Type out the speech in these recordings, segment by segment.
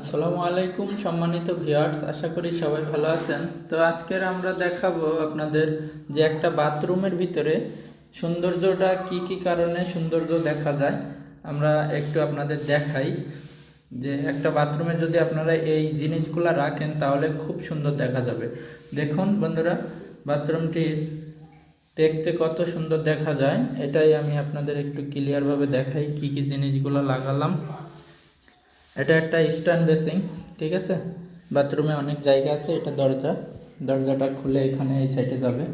আসসালামু আলাইকুম সম্মানিত ভিউয়ার্স, আশা করি সবাই ভালো আছেন। তো আজকের আমরা দেখাবো আপনাদের যে একটা বাথরুমের ভিতরে সৌন্দর্যটা কি কি কারণে সৌন্দর্য দেখা যায়। আমরা একটু আপনাদের দেখাই যে একটা বাথরুমে যদি আপনারা এই জিনিসগুলো রাখেন, তাহলে খুব সুন্দর দেখা যাবে। দেখুন বন্ধুরা, বাথরুমটি দেখতে কত সুন্দর দেখা যায়। এটাই আমি আপনাদের একটু ক্লিয়ারভাবে দেখাই কি কি জিনিসগুলো লাগালাম। এটা একটা স্ট্যান্ড বেসিং ঠিক আছে? বাথরুমে অনেক জায়গা আছে, এটা দরজা। দরজাটা খুলে এখানে এই সাইডে যাবে।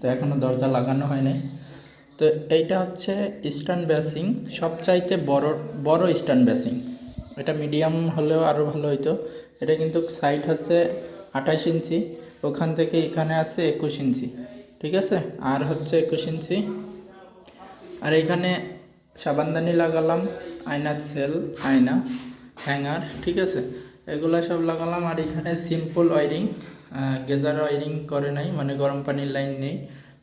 তো এখনও দরজা লাগানো হয় নাই। তো এইটা হচ্ছে স্ট্যান্ড বেসিং সবচাইতে বড় বড় স্ট্যান্ড বেসিং এটা মিডিয়াম হলেও আরও ভালো হইতো। এটা কিন্তু সাইড হচ্ছে আঠাশ ইঞ্চি, ওখান থেকে এখানে আছে একুশ ইঞ্চি, ঠিক আছে? আর হচ্ছে একুশ ইঞ্চি। আর এখানে সাবানদানি লাগালাম, আয়নার সেল আয়না। হ্যাঙ্গার ঠিক আছে? এগুলো সব লাগালাম আর এখানে সিম্পল ওয়ারিং গেজার ওয়ারিং করে নাই মানে গরম পানির লাইন নেই।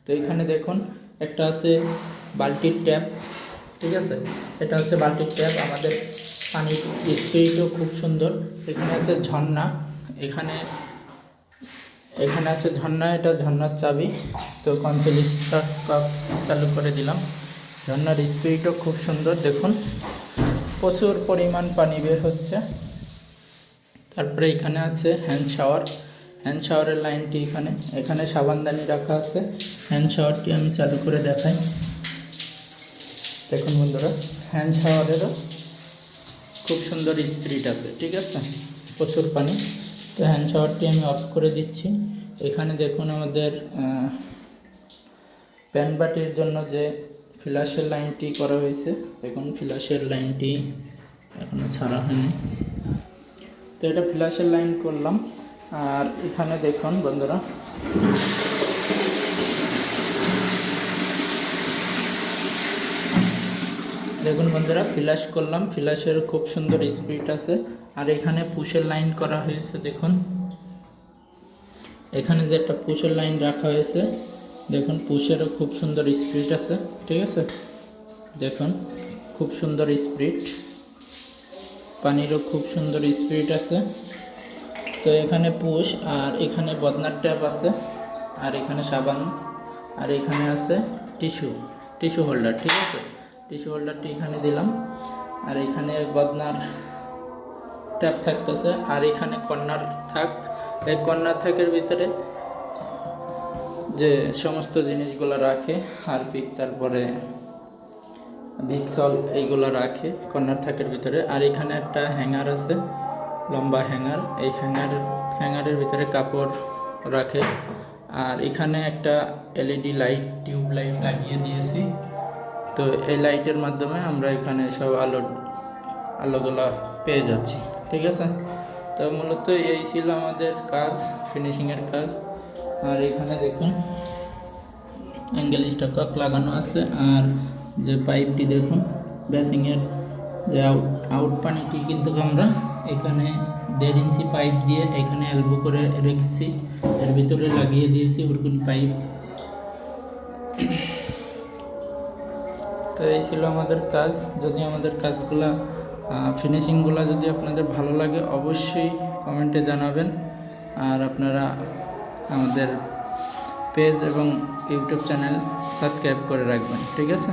তো এখানে দেখুন, একটা আছে বালতির ট্যাপ ঠিক আছে? এটা হচ্ছে বালতির ট্যাপ আমাদের পানির স্পিডও খুব সুন্দর। এখানে আছে ঝর্ণা, এখানে এখানে আছে ঝর্ণা, এটা ঝর্ণার চাবি। তো কাপ চালু করে দিলাম। ঝর্ণার স্পিডও খুব সুন্দর, দেখুন। প্রচুর পরিমাণ পানি বের হচ্ছে। তারপরে এখানে আছে হ্যান্ড শাওয়ার হ্যান্ড শাওয়ারের লাইনটি এখানে। এখানে সাবানদানি রাখা আছে। হ্যান্ড শাওয়ারটি আমি চালু করে দেখাই। দেখুন বন্ধুরা হ্যান্ড শাওয়ারেরও খুব সুন্দর স্পিড আছে, ঠিক আছে? প্রচুর পানি। তো হ্যান্ড শাওয়ারটি আমি অফ করে দিচ্ছি। এখানে দেখুন আমাদের প্যান বাটির জন্য যে ফ্ল্যাশের লাইনটি করা হয়েছে। দেখুন ফ্ল্যাশের লাইনটি এখনও ছাড়া হয়নি। তো এটা ফ্ল্যাশের লাইন করলাম। আর এখানে দেখুন, বন্ধুরা। দেখুন, বন্ধুরা ফ্ল্যাশ করলাম। ফ্ল্যাশের খুব সুন্দর স্পিড আছে। আর এখানে পুশের লাইন করা হয়েছে, দেখুন। এখানে যে একটা পুশের লাইন রাখা হয়েছে দেখুন পুষেরও খুব সুন্দর স্পিড আছে, ঠিক আছে? দেখুন, খুব সুন্দর স্পিড। পানিরও খুব সুন্দর স্পিড আছে। তো এখানে পুষ আর এখানে বদনার ট্যাপ আছে, আর এখানে সাবান, আর এখানে আছে টিস্যু টিস্যু হোল্ডার, ঠিক আছে? টিস্যু হোল্ডারটি এখানে দিলাম, আর এখানে বদনার ট্যাপ থাকতেছে, আর এখানে কর্নার থাক, এই কর্নার থাকের ভিতরে যে সমস্ত জিনিসগুলো রাখে, হারপিক, তারপরে ভিক্সল এইগুলো রাখে কর্নার থাকের ভিতরে। আর এখানে একটা হ্যাঙ্গার আছে, লম্বা হ্যাঙ্গার। এই হ্যাঙ্গার, হ্যাঙ্গারের ভিতরে কাপড় রাখে। আর এখানে একটা এলইডি লাইট, টিউব লাইট লাগিয়ে দিয়েছি। তো এই লাইটের মাধ্যমে আমরা এখানে সব আলো, আলোগুলো পেয়ে যাচ্ছি। ঠিক আছে? তো মূলত এই ছিল আমাদের কাজ ফিনিশিংয়ের কাজ। আর এখানে দেখুন অ্যাঙ্গেল স্টক লাগানো আছে আর যে পাইপটি দেখুন বেসিংয়ের যে আউট আউট পানিটি কিন্তু আমরা এখানে দেড় ইঞ্চি পাইপ দিয়ে এখানে এলবো করে রেখেছি। এর ভিতরে লাগিয়ে দিয়েছি ওরকম পাইপ তো এই ছিল আমাদের কাজ। যদি আমাদের কাজগুলা ফিনিশিংগুলো যদি আপনাদের ভালো লাগে, অবশ্যই কমেন্টে জানাবেন। আর আপনারা আমাদের পেজ এবং ইউটিউব চ্যানেল সাবস্ক্রাইব করে রাখবেন ঠিক আছে?